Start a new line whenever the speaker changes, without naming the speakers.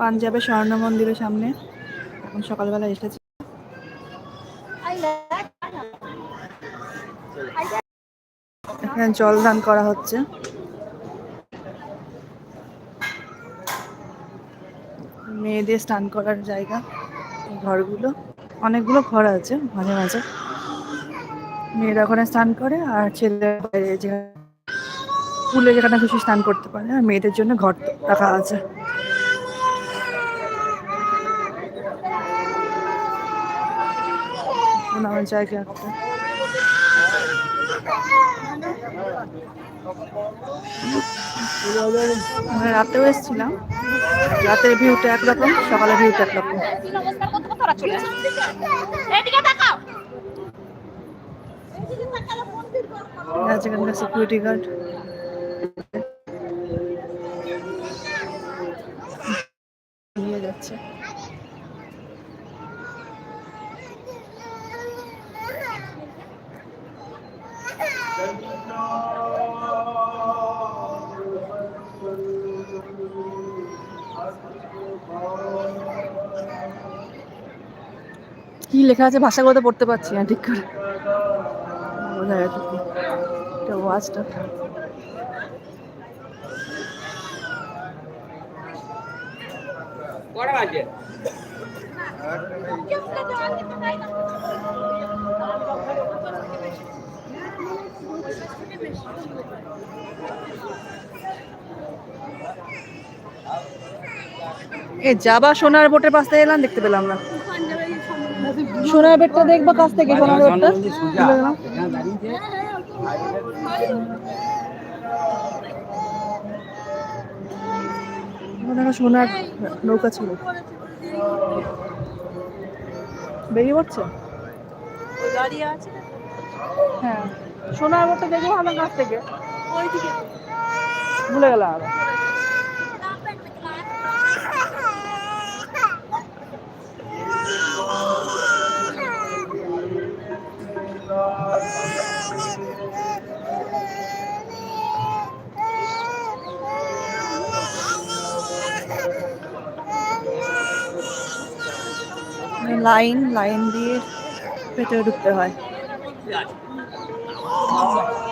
পাঞ্জাবের স্বর্ণ মন্দিরের সামনে। এখন সকালবেলা এসেছি। এখানে জল দান করা হচ্ছে। মেয়েদের স্নান করার জায়গা ঘরগুলো। অনেকগুলো ঘর আছে, মাঝে মাঝে। মেয়েরা ওখানে স্নান করে আর ছেলেরা বাইরে যে পুলে যেখানে খুশি স্নান করতে পারে। আর মেয়েদের জন্য ঘর রাখা আছে। নামার জায়গা একটা আমরা রাতেও এসেছিলাম। রাতের ভিউটা একরকম সকালের ভিউটা একরকম।
তিন অবস্থার কত
কি লেখা আছে? ভাষাগুলো তো পড়তে পারছি না ঠিক করে। বোঝা গেছে এটা ওয়াচটা
কটা বাজে?
এ যাবা সোনার বোটের পাশ থেকে এলাম দেখতে পেলাম না। সোনার বেটটা দেখব কাছ থেকে সোনার বেটটা। সোনার নৌকা ছিল। বেরিয়ে পড়ছে? হ্যাঁ। সোনার মতো দেখব আমার কাছ থেকে। ভুলে গেলাম আবার। লাইন লাইন দিয়ে ভেতরে ঢুকতে হয়। Piatti. Oh,